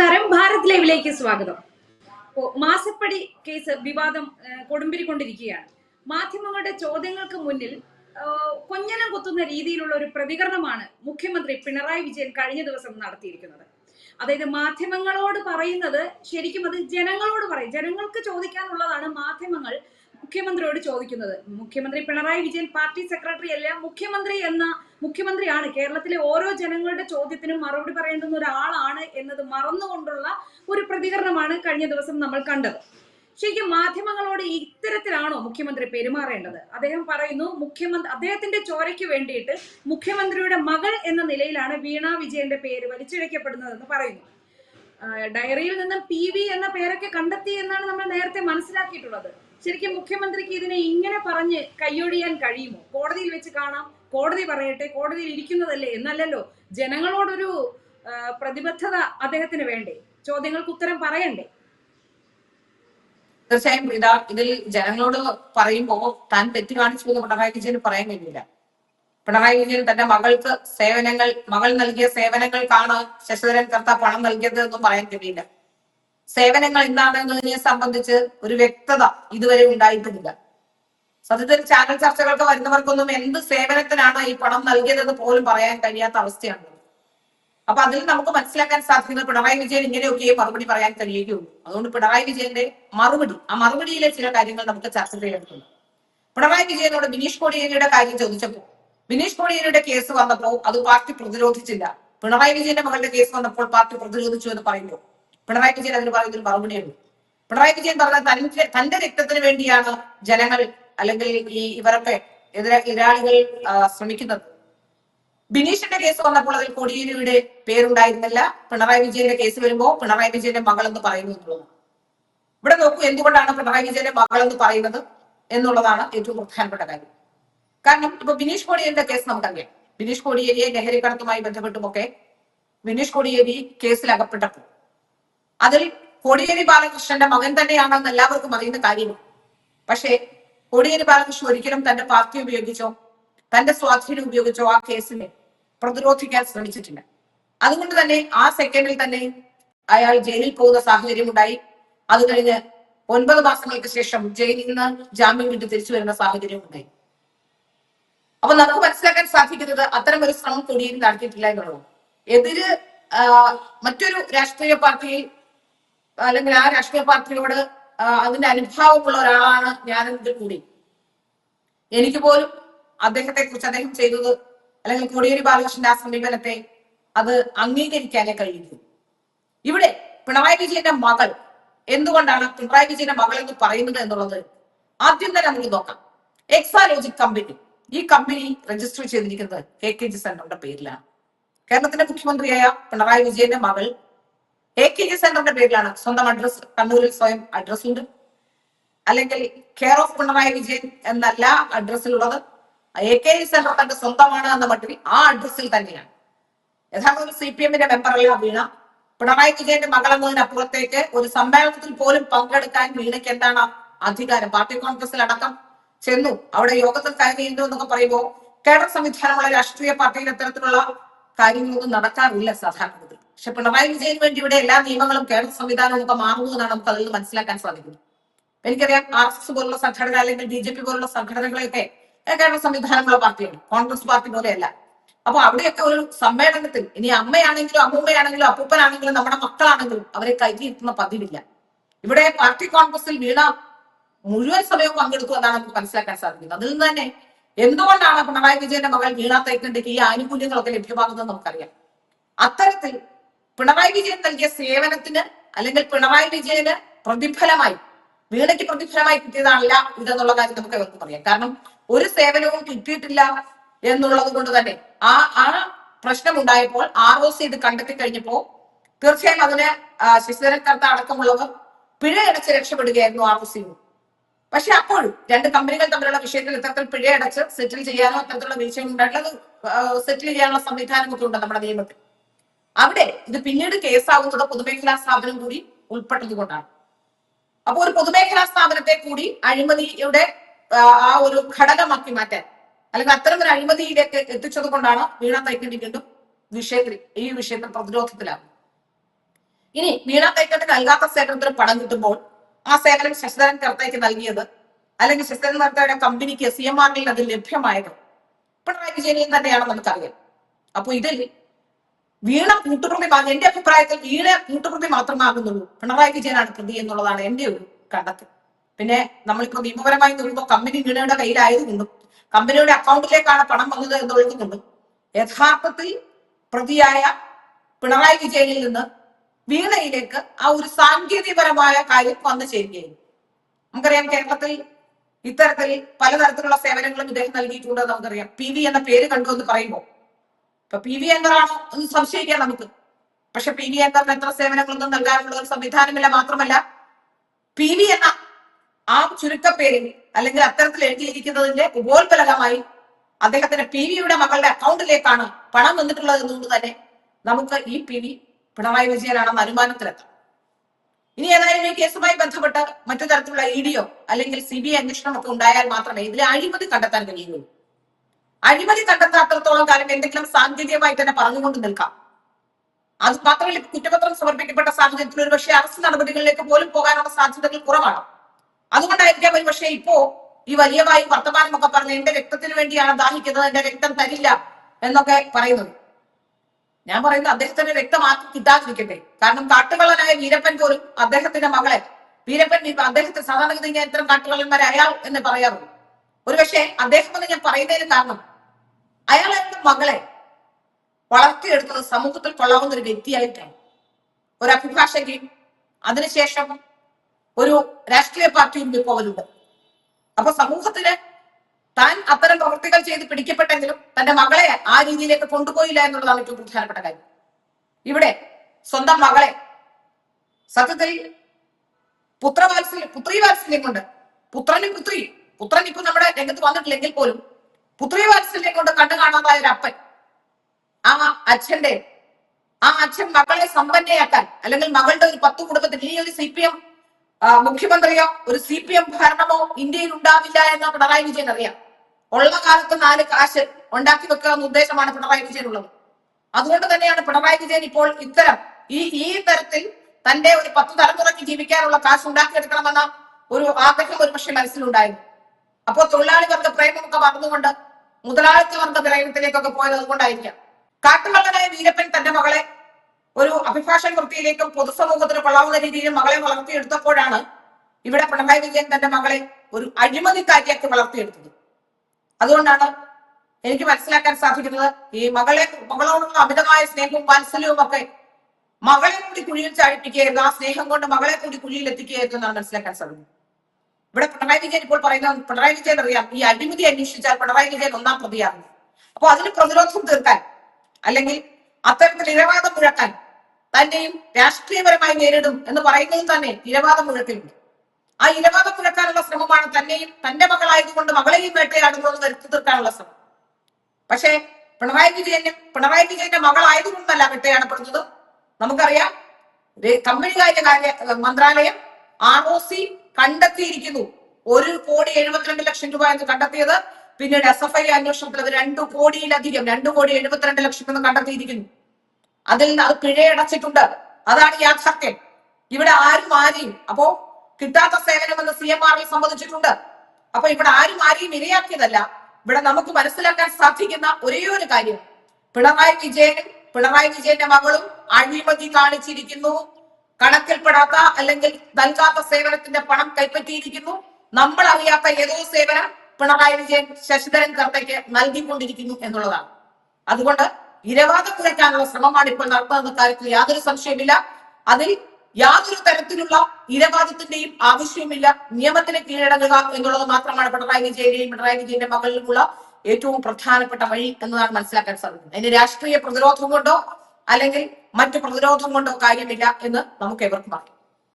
നമസ്കാരം. ഭാരത് ലൈവിലേക്ക് സ്വാഗതം. മാസപ്പടി കേസ് വിവാദം കൊടുമ്പിരി കൊടുമ്പിരിക്കൊണ്ടിരിക്കുകയാണ്. മാധ്യമങ്ങളുടെ ചോദ്യങ്ങൾക്ക് മുന്നിൽ കൊഞ്ഞനം കുത്തുന്ന രീതിയിലുള്ള ഒരു പ്രതികരണമാണ് മുഖ്യമന്ത്രി പിണറായി വിജയൻ കഴിഞ്ഞ ദിവസം നടത്തിയിരിക്കുന്നത്. അതായത് മാധ്യമങ്ങളോട് പറയുന്നത് ശരിക്കും അത് ജനങ്ങളോട് പറയും. ജനങ്ങൾക്ക് ചോദിക്കാനുള്ളതാണ് മാധ്യമങ്ങൾ മുഖ്യമന്ത്രിയോട് ചോദിക്കുന്നത് മുഖ്യമന്ത്രി പിണറായി വിജയൻ പാർട്ടി സെക്രട്ടറി അല്ല മുഖ്യമന്ത്രി എന്ന മുഖ്യമന്ത്രിയാണ്. കേരളത്തിലെ ഓരോ ജനങ്ങളുടെ ചോദ്യത്തിനും മറുപടി പറയേണ്ടുന്ന ഒരാളാണ് എന്നത് മറന്നുകൊണ്ടുള്ള ഒരു പ്രതികരണമാണ് കഴിഞ്ഞ ദിവസം നമ്മൾ കണ്ടത്. ശരിക്കും മാധ്യമങ്ങളോട് ഇത്തരത്തിലാണോ മുഖ്യമന്ത്രി പെരുമാറേണ്ടത്? അദ്ദേഹം പറയുന്നു മുഖ്യമന്ത്രി അദ്ദേഹത്തിന്റെ ചോരയ്ക്ക് വേണ്ടിയിട്ട് മുഖ്യമന്ത്രിയുടെ മകൾ എന്ന നിലയിലാണ് വീണ വിജയന്റെ പേര് വലിച്ചിഴക്കപ്പെടുന്നതെന്ന് പറയുന്നു. ഡയറിയിൽ നിന്നും പി വി എന്ന പേരൊക്കെ കണ്ടെത്തി എന്നാണ് നമ്മൾ നേരത്തെ മനസ്സിലാക്കിയിട്ടുള്ളത്. ശരിക്കും മുഖ്യമന്ത്രിക്ക് ഇതിനെ ഇങ്ങനെ പറഞ്ഞ് കയ്യൊഴിയാൻ കഴിയുമോ? കോടതിയിൽ വെച്ച് കാണാം. കോടതി പറയട്ടെ കോടതിയിൽ ഇരിക്കുന്നതല്ലേ എന്നല്ലല്ലോ. ജനങ്ങളോടൊരു പ്രതിബദ്ധത അദ്ദേഹത്തിന് വേണ്ടേ? ചോദ്യങ്ങൾക്ക് ഉത്തരം പറയണ്ടേ? തീർച്ചയായും ഇതാ ഇതിൽ ജനങ്ങളോട് പറയുമ്പോ താൻ തെറ്റ് കാണിച്ചു പിണറായി വിജയന് പറയാൻ കഴിയില്ല. പിണറായി വിജയൻ തന്റെ മകൾക്ക് സേവനങ്ങൾ മകൾ നൽകിയ സേവനങ്ങൾക്കാണ് ശശിധരൻ കർത്ത പണം നൽകിയത് എന്നും പറയാൻ കഴിയില്ല. സേവനങ്ങൾ എന്താണെന്നതിനെ സംബന്ധിച്ച് ഒരു വ്യക്തത ഇതുവരെ ഉണ്ടായിട്ടുമില്ല സത്യത്തിൽ ചാനൽ ചർച്ചകൾക്ക് വരുന്നവർക്കൊന്നും എന്ത് സേവനത്തിനാണ് ഈ പണം നൽകിയതെന്ന് പോലും പറയാൻ കഴിയാത്ത അവസ്ഥയാണ്. അപ്പൊ അതിൽ നമുക്ക് മനസ്സിലാക്കാൻ സാധിക്കുന്നത് പിണറായി വിജയൻ ഇങ്ങനെയൊക്കെ മറുപടി പറയാൻ കഴിയുകയുള്ളൂ. അതുകൊണ്ട് പിണറായി വിജയന്റെ മറുപടി ആ മറുപടിയിലെ ചില കാര്യങ്ങൾ നമുക്ക് ചർച്ച ചെയ്യേണ്ടതുണ്ട്. പിണറായി വിജയനോട് ബിനീഷ് കോടിയേരിയുടെ കാര്യം ചോദിച്ചപ്പോൾ ബിനീഷ് കോടിയേരിയുടെ കേസ് വന്നപ്പോൾ അത് പാർട്ടി പ്രതിരോധിച്ചില്ല. പിണറായി വിജയന്റെ മകളുടെ കേസ് വന്നപ്പോൾ പാർട്ടി പ്രതിരോധിച്ചു എന്ന് പറയുമ്പോൾ പിണറായി വിജയൻ അതിന് പറയുന്നൊരു മറുപടിയുണ്ട് പിണറായി വിജയൻ പറഞ്ഞ തന്റെ തന്റെ രക്തത്തിന് വേണ്ടിയാണ് ജനങ്ങൾ അല്ലെങ്കിൽ ഈ ഇവരൊക്കെ എതിരെ എതിരാളികൾ ശ്രമിക്കുന്നത്. ബിനീഷിന്റെ കേസ് വന്നപ്പോൾ അതിൽ കോടിയേരിയുടെ പേരുണ്ടായിരുന്നില്ല. പിണറായി വിജയന്റെ കേസ് വരുമ്പോൾ പിണറായി വിജയന്റെ മകൾ എന്ന് പറയുന്നു ഇവിടെ നോക്കൂ എന്തുകൊണ്ടാണ് പിണറായി വിജയന്റെ മകൾ എന്ന് പറയുന്നത് എന്നുള്ളതാണ് ഏറ്റവും പ്രധാനപ്പെട്ട കാര്യം. കാരണം ഇപ്പൊ ബിനീഷ് കോടിയേരിയുടെ കേസ് നമുക്കറിയാം. ബിനീഷ് കോടിയേരിയെ ലഹരിക്കടത്തുമായി ബന്ധപ്പെട്ടുമൊക്കെ ബിനീഷ് കോടിയേരി കേസിൽ അകപ്പെട്ടപ്പോൾ അതിൽ കോടിയേരി ബാലകൃഷ്ണന്റെ മകൻ തന്നെയാണെന്ന് എല്ലാവർക്കും അറിയുന്ന കാര്യമാണ്. പക്ഷേ കോടിയേരി ബാലകൃഷ്ണൻ ഒരിക്കലും തന്റെ പാർട്ടി ഉപയോഗിച്ചോ തന്റെ സ്വാധീനം ഉപയോഗിച്ചോ ആ കേസിനെ പ്രതിരോധിക്കാൻ ശ്രമിച്ചിട്ടില്ല. അതുകൊണ്ട് തന്നെ ആ സെക്കൻഡിൽ തന്നെ അയാൾ ജയിലിൽ പോകുന്ന സാഹചര്യം ഉണ്ടായി. അത് കഴിഞ്ഞ് ഒൻപത് മാസങ്ങൾക്ക് ശേഷം ജയിലിൽ നിന്ന് ജാമ്യം വിട്ട് തിരിച്ചു വരുന്ന സാഹചര്യം ഉണ്ടായി. അപ്പൊ നമുക്ക് മനസ്സിലാക്കാൻ സാധിക്കുന്നത് അത്തരം ഒരു ശ്രമം കൊടിയേരി നടത്തിയിട്ടില്ല എന്നുള്ളത് എതിര് മറ്റൊരു രാഷ്ട്രീയ പാർട്ടി അല്ലെങ്കിൽ ആ രാഷ്ട്രീയ പാർട്ടിയോട് അതിന്റെ അനുഭാവമുള്ള ഒരാളാണ് ഞാനെങ്കിൽ കൂടി. എനിക്ക് പോലും അദ്ദേഹത്തെ കുറിച്ച് അദ്ദേഹം ചെയ്തത് അല്ലെങ്കിൽ കോടിയേരി ബാലകൃഷ്ണന്റെ ആ സമീപനത്തെ അത് അംഗീകരിക്കാനേ കഴിയുന്നു ഇവിടെ പിണറായി വിജയന്റെ മകൾ എന്തുകൊണ്ടാണ് പിണറായി വിജയന്റെ മകൾ എന്ന് പറയുന്നത് എന്നുള്ളത് ആദ്യം തന്നെ നമുക്ക് നോക്കാം. എക്സാലോജിക് കമ്പനി ഈ കമ്പനി രജിസ്റ്റർ ചെയ്തിരിക്കുന്നത് കെ കെ ജി സെന്ററിന്റെ പേരിലാണ്. കേരളത്തിന്റെ മുഖ്യമന്ത്രിയായ പിണറായി വിജയന്റെ മകൾ എ കെ ജി സെന്ററിന്റെ പേരിലാണ് സ്വന്തം അഡ്രസ് കണ്ണൂരിൽ സ്വയം അഡ്രസ് ഉണ്ട്. അല്ലെങ്കിൽ കെയർ ഓഫ് പിണറായി വിജയൻ എന്നല്ല അഡ്രസ്സിലുള്ളത് എ കെ ജി സെന്റർ തന്റെ സ്വന്തമാണ് എന്ന മട്ടിൽ ആ അഡ്രസ്സിൽ തന്നെയാണ്. യഥാർത്ഥത്തിൽ സി പി എമ്മിന്റെ മെമ്പറല്ല വീണ. പിണറായി വിജയന്റെ മകൾ എന്നതിനപ്പുറത്തേക്ക് ഒരു സമ്മേളനത്തിൽ പോലും പങ്കെടുക്കാൻ വീണയ്ക്ക് എന്താണ് അധികാരം? പാർട്ടി കോൺഗ്രസിൽ അടക്കം ചെന്നു. അവിടെ യോഗത്തിൽ കയറിയിരുന്നു എന്നൊക്കെ പറയുമ്പോൾ കേഡർ സംവിധാനമുള്ള രാഷ്ട്രീയ പാർട്ടിയിൽ അത്തരത്തിലുള്ള കാര്യങ്ങളൊന്നും നടക്കാറില്ല സാധാരണഗതിയിൽ. പക്ഷെ പിണറായി വിജയന് വേണ്ടി ഇവിടെ എല്ലാ നിയമങ്ങളും കേരള സംവിധാനവും ഒക്കെ മാറുന്നു എന്നാണ് നമുക്ക് അതിൽ നിന്ന് മനസ്സിലാക്കാൻ സാധിക്കുന്നത്. എനിക്കറിയാം ആർ എസ് എസ് പോലുള്ള സംഘടന അല്ലെങ്കിൽ ബി ജെ പി പോലുള്ള സംഘടനകളെയൊക്കെ കേരള സംവിധാനമുള്ള പാർട്ടിയാണ്. കോൺഗ്രസ് പാർട്ടി പോലെയല്ല. അപ്പൊ അവിടെയൊക്കെ ഒരു സമ്മേളനത്തിൽ ഇനി അമ്മയാണെങ്കിലും അമ്മൂമ്മയാണെങ്കിലും അപ്പൂപ്പനാണെങ്കിലും നമ്മുടെ മക്കളാണെങ്കിലും അവരെ കൈകിയിരുത്തുന്ന പതിവില്ല. ഇവിടെ പാർട്ടി കോൺഗ്രസിൽ വീണ മുഴുവൻ സമയവും പങ്കെടുക്കും എന്നാണ് നമുക്ക് മനസ്സിലാക്കാൻ സാധിക്കുന്നത്. അതിൽ നിന്ന് തന്നെ എന്തുകൊണ്ടാണ് പിണറായി വിജയന്റെ മകൾ വീണ തൈക്കണ്ടിക്ക് ഈ ആനുകൂല്യങ്ങളൊക്കെ ലഭ്യമാകുന്നത് നമുക്കറിയാം. അത്തരത്തിൽ പിണറായി വിജയൻ നൽകിയ സേവനത്തിന് അല്ലെങ്കിൽ പിണറായി വിജയന് പ്രതിഫലമായി വീണയ്ക്ക് പ്രതിഫലമായി കിട്ടിയതാണല്ല ഇതെന്നുള്ള കാര്യം നമുക്ക് അവർക്ക് പറയാം. കാരണം ഒരു സേവനവും കിട്ടിയിട്ടില്ല എന്നുള്ളത് കൊണ്ട് തന്നെ ആ ആ പ്രശ്നം ഉണ്ടായപ്പോൾ ആർ ഒ സി ഇത് കണ്ടെത്തി കഴിഞ്ഞപ്പോ തീർച്ചയായും അതിന് ശശിധരൻ കർത്ത അടക്കമുള്ളവർ പിഴയടച്ച് രക്ഷപ്പെടുകയായിരുന്നു ആർ ഒ സി പക്ഷെ അപ്പോഴും രണ്ട് കമ്പനികൾ തമ്മിലുള്ള വിഷയത്തിൽ ഇത്തരത്തിൽ പിഴയടച്ച് സെറ്റിൽ ചെയ്യാനോ അത്തരത്തിലുള്ള വീഴ്ച ഉണ്ടായിട്ടുള്ളത് സെറ്റിൽ ചെയ്യാനുള്ള സംവിധാനമൊക്കെ ഉണ്ട് നമ്മുടെ നിയമത്തിൽ. അവിടെ ഇത് പിന്നീട് കേസാകുന്നത് പൊതുമേഖലാ സ്ഥാപനം കൂടി ഉൾപ്പെട്ടത് കൊണ്ടാണ് അപ്പൊ ഒരു പൊതുമേഖലാ സ്ഥാപനത്തെ കൂടി അഴിമതിയുടെ ആ, ഒരു ഘടകമാക്കി മാറ്റാൻ അല്ലെങ്കിൽ അത്തരം ഒരു അഴിമതിയിലേക്ക് എത്തിച്ചത് കൊണ്ടാണ് വീണ തൈക്കണ്ടി വിഷയത്തിൽ ഈ വിഷയത്തിൽ പ്രതിരോധത്തിലാകും ഇനി വീണ കൈക്കട്ട് നൽകാത്ത സേവനത്തിന് പണം കിട്ടുമ്പോൾ ആ സേവനം ശശിധരൻ കർത്തയ്ക്ക് നൽകിയത് അല്ലെങ്കിൽ ശശിധരൻ കർത്തയുടെ കമ്പനിക്ക് സി എം ആറിൽ അത് ലഭ്യമായത് പിണറായി വിജയനെയും തന്നെയാണ് നമുക്കറിയാം. അപ്പൊ ഇതിൽ വീണ കൂട്ടുപ്രതി എന്റെ അഭിപ്രായത്തിൽ വീണ കൂട്ടുപ്രതി മാത്രമാകുന്നുള്ളൂ. പിണറായി വിജയനാണ് പ്രതി എന്നുള്ളതാണ് എന്റെ ഒരു കണ്ടെത്തൽ. പിന്നെ നമ്മളിപ്പോ നിയമപരമായി നോക്കുമ്പോൾ കമ്പനി വീണയുടെ കയ്യിലായതുകൊണ്ടും കമ്പനിയുടെ അക്കൗണ്ടിലേക്കാണ് പണം വന്നത് എന്നുള്ളതുകൊണ്ടും യഥാർത്ഥത്തിൽ പ്രതിയായ പിണറായി വിജയനിൽ നിന്ന് വീണയിലേക്ക് ആ ഒരു സാങ്കേതികപരമായ കാര്യം വന്നു ചേരുകയായി നമുക്കറിയാം കേരളത്തിൽ ഇത്തരത്തിൽ പലതരത്തിലുള്ള സേവനങ്ങളും ഇദ്ദേഹം നൽകിയിട്ടുണ്ട് നമുക്കറിയാം. പി വി എന്ന പേര് കണ്ടു എന്ന് പറയുമ്പോൾ ഇപ്പൊ പി വി എന്ന് സംശയിക്കാം നമുക്ക്. പക്ഷെ പി വി എന്തറിന് എത്ര സേവനങ്ങളൊന്നും നൽകാനുള്ള ഒരു സംവിധാനമില്ല മാത്രമല്ല പി വി എന്ന ആ ചുരുക്കപ്പേരിൽ അല്ലെങ്കിൽ അത്തരത്തിൽ എഴുതിയിരിക്കുന്നതിന്റെ ഉപോത്ബലകമായി അദ്ദേഹത്തിന്റെ പി വിയുടെ മകളുടെ അക്കൗണ്ടിലേക്കാണ് പണം വന്നിട്ടുള്ളത് എന്നുകൊണ്ട് തന്നെ നമുക്ക് ഈ പി വി പിണറായി വിജയനാണെന്ന് അനുമാനത്തിലെത്താം. ഇനി ഏതായാലും ഈ കേസുമായി ബന്ധപ്പെട്ട് മറ്റു തരത്തിലുള്ള ഇ ഡിയോ അല്ലെങ്കിൽ സി ബി ഐ അന്വേഷണം ഒക്കെ ഉണ്ടായാൽ മാത്രമേ ഇതിലെ അഴിമതി കണ്ടെത്താൻ കഴിയുള്ളൂ അഴിമതി കണ്ടെത്താത്രത്തോളം കാലം എന്തെങ്കിലും സാങ്കേതികമായി തന്നെ പറഞ്ഞുകൊണ്ട് നിൽക്കാം. അത് മാത്രമല്ല കുറ്റപത്രം സമർപ്പിക്കപ്പെട്ട സാഹചര്യത്തിൽ ഒരു പക്ഷേ അറസ്റ്റ് നടപടികളിലേക്ക് പോലും പോകാനുള്ള സാധ്യതകൾ കുറവാണ്. അതുകൊണ്ടായിരിക്കാം ഒരു പക്ഷേ ഇപ്പോ ഈ വലിയ വായി വർത്തമാനമൊക്കെ പറഞ്ഞ് എന്റെ രക്തത്തിന് വേണ്ടിയാണ് ദാഹിക്കുന്നത് എന്റെ രക്തം തരില്ല എന്നൊക്കെ പറയുന്നത്. ഞാൻ പറയുന്നത് അദ്ദേഹത്തിന്റെ രക്തം ആർക്കും കിട്ടാതിരിക്കട്ടെ. കാരണം കാട്ടുകള്ളനായ വീരപ്പൻ പോലും അദ്ദേഹത്തിന്റെ മകളെ വീരപ്പൻ അദ്ദേഹത്തെ സാധാരണഗതി ഞാൻ ഇത്തരം കാട്ടുകള്ളന്മാരെ അയാൾ എന്ന് പറയാറുള്ളൂ. ഒരുപക്ഷെ അദ്ദേഹം എന്ന് ഞാൻ പറയുന്നതിന് കാരണം അയാൾ എന്റെ മകളെ വളർത്തിയെടുത്തത് സമൂഹത്തിൽ കൊള്ളാവുന്ന ഒരു വ്യക്തിയായിട്ടാണ്. ഒരു അഭിഭാഷകയും അതിനുശേഷം ഒരു രാഷ്ട്രീയ പാർട്ടിയും അവരുണ്ട് അപ്പൊ സമൂഹത്തിന് താൻ അത്തരം പ്രവൃത്തികൾ ചെയ്ത് പിടിക്കപ്പെട്ടെങ്കിലും തന്റെ മകളെ ആ രീതിയിലേക്ക് കൊണ്ടുപോയില്ല എന്നുള്ളതാണ് ഏറ്റവും പ്രധാനപ്പെട്ട കാര്യം. ഇവിടെ സ്വന്തം മകളെ സത്യത്തിൽ പുത്രവാത്സല്യം പുത്രിവാത്സല്യം കൊണ്ട് പുത്രനും പുത്രി പുത്രൻ ഇപ്പൊ നമ്മുടെ രംഗത്ത് വന്നിട്ടില്ലെങ്കിൽ പോലും പുത്രിവാത്സല്യം കൊണ്ട് കാണാതായ ഒരു അപ്പൻ ആ അച്ഛന്റെ ആ അച്ഛൻ മകളെ സമ്പന്നയാക്കാൻ അല്ലെങ്കിൽ മകളുടെ ഒരു പത്ത് കുടുംബത്തിൽ ഇനി ഒരു സി പി എം മുഖ്യമന്ത്രിയോ ഒരു സി പി എം ഭരണമോ ഇന്ത്യയിൽ ഉണ്ടാവില്ല എന്ന് പിണറായി വിജയൻ അറിയാം. ഉള്ള കാലത്ത് നാല് കാശ് ഉണ്ടാക്കി വെക്കുക എന്ന ഉദ്ദേശമാണ് പിണറായി വിജയനുള്ളത് അതുകൊണ്ട് തന്നെയാണ് പിണറായി വിജയൻ ഇപ്പോൾ ഇത്തരം ഈ ഈ തരത്തിൽ തന്റെ ഒരു പത്ത് തലമുറയ്ക്ക് ജീവിക്കാനുള്ള കാശ് ഉണ്ടാക്കിയെടുക്കണമെന്ന ഒരു ആഗ്രഹം ഒരു പക്ഷെ മനസ്സിലുണ്ടായിരുന്നു. അപ്പോൾ തൊഴിലാളി പ്രേമമൊക്കെ മറന്നുകൊണ്ട് മുതലാളിത്ത വർഗ പ്രേമത്തിലേക്കൊക്കെ പോയത് അതുകൊണ്ടായിരിക്കാം. കാട്ടുവള്ളനായ വീരപ്പൻ തന്റെ മകളെ ഒരു അഭിഭാഷൻ വൃത്തിയിലേക്കും പൊതുസമൂഹത്തിന് കൊള്ളാവുന്ന രീതിയിൽ മകളെ വളർത്തിയെടുത്തപ്പോഴാണ് ഇവിടെ പിണറായി വിജയൻ തന്റെ മകളെ ഒരു അഴിമതിക്കാരിയാക്കി വളർത്തിയെടുത്തത്. അതുകൊണ്ടാണ് എനിക്ക് മനസ്സിലാക്കാൻ സാധിക്കുന്നത് ഈ മകളെ മകളോടുള്ള അമിതമായ സ്നേഹവും വാത്സല്യവും ഒക്കെ മകളെ കൂടി കുഴിയിൽ ചാടിപ്പിക്കുകയായിരുന്നു. ആ സ്നേഹം കൊണ്ട് മകളെ കൂടി കുഴിയിൽ എത്തിക്കുകയായിരുന്നു എന്നാണ് മനസ്സിലാക്കാൻ സാധിക്കുന്നത്. ഇവിടെ പിണറായി വിജയൻ ഇപ്പോൾ പറയുന്ന പിണറായി വിജയൻ അറിയാം. ഈ അഴിമതി അന്വേഷിച്ചാൽ പിണറായി വിജയൻ ഒന്നാം പ്രതിയാണ്. അപ്പൊ അതിന് പ്രതിരോധം തീർക്കാൻ അല്ലെങ്കിൽ അത്തരത്തിൽ ഇരവാദം മുഴക്കാൻ തന്നെയും രാഷ്ട്രീയപരമായി നേരിടും എന്ന് പറയുന്നത് തന്നെ ഇരവാദം മുഴക്കിലുണ്ട്. ആ ഇരവാദം മുഴക്കാനുള്ള ശ്രമമാണ് തന്നെയും തന്റെ മകളായതുകൊണ്ട് മകളെയും വേട്ടയാടുന്നത് വരുത്തി തീർക്കാനുള്ള ശ്രമം. പക്ഷേ പിണറായി വിജയനും പിണറായി വിജയന്റെ മകളായതുകൊണ്ടല്ല വേട്ടയാടപ്പെടുന്നത്. നമുക്കറിയാം. കമ്പനികാര്യ കാര്യ മന്ത്രാലയം ആർ ഒ സി കണ്ടെത്തിയിരിക്കുന്നു. ഒരു കോടി എഴുപത്തിരണ്ട് ലക്ഷം രൂപ എന്ന് കണ്ടെത്തിയത്. പിന്നീട് എസ് എഫ് ഐ അന്വേഷണത്തിൽ അത് രണ്ടു കോടിയിലധികം രണ്ടു കോടി എഴുപത്തിരണ്ട് ലക്ഷം എന്ന് കണ്ടെത്തിയിരിക്കുന്നു. അതിൽ നിന്ന് അത് പിഴയടച്ചിട്ടുണ്ട്. അതാണ് യാഥാർത്ഥ്യം. ഇവിടെ ആരും ആരെയും അപ്പോ കിട്ടാത്ത സേവനമെന്ന് സി എം ആറിൽ സംബന്ധിച്ചിട്ടുണ്ട്. അപ്പൊ ഇവിടെ ആരും ആരെയും ഇരയാക്കിയതല്ല. ഇവിടെ നമുക്ക് മനസ്സിലാക്കാൻ സാധിക്കുന്ന ഒരേ ഒരു കാര്യം. പിണറായി വിജയനും പിണറായി വിജയന്റെ മകളും അഴിമതി കാണിച്ചിരിക്കുന്നു. കണക്കിൽപ്പെടാത്ത അല്ലെങ്കിൽ നൽകാത്ത സേവനത്തിന്റെ പണം കൈപ്പറ്റിയിരിക്കുന്നു. നമ്മൾ അറിയാത്ത ഏതോ സേവനം പിണറായി വിജയൻ ശശിധരൻ കർത്തയ്ക്ക് നൽകിക്കൊണ്ടിരിക്കുന്നു എന്നുള്ളതാണ്. അതുകൊണ്ട് ഇരവാദം കുറയ്ക്കാനുള്ള ശ്രമമാണ് ഇപ്പോൾ നടത്തുന്ന കാര്യത്തിൽ യാതൊരു സംശയമില്ല അതിൽ യാതൊരു തരത്തിലുള്ള ഇരവാദത്തിന്റെയും ആവശ്യമില്ല നിയമത്തിന് കീഴടങ്ങുക എന്നുള്ളത് മാത്രമാണ് പിണറായി വിജയന്റെയും പിണറായി വിജയന്റെ മകളിലുമുള്ള ഏറ്റവും പ്രധാനപ്പെട്ട വഴി എന്നതാണ് മനസ്സിലാക്കാൻ സാധിക്കുന്നത്. അതിന് രാഷ്ട്രീയ പ്രതിരോധം കൊണ്ടോ അല്ലെങ്കിൽ മറ്റു പ്രതിരോധം കൊണ്ടോ കാര്യമില്ല എന്ന് നമുക്ക് എവർക്കും അറിയാം.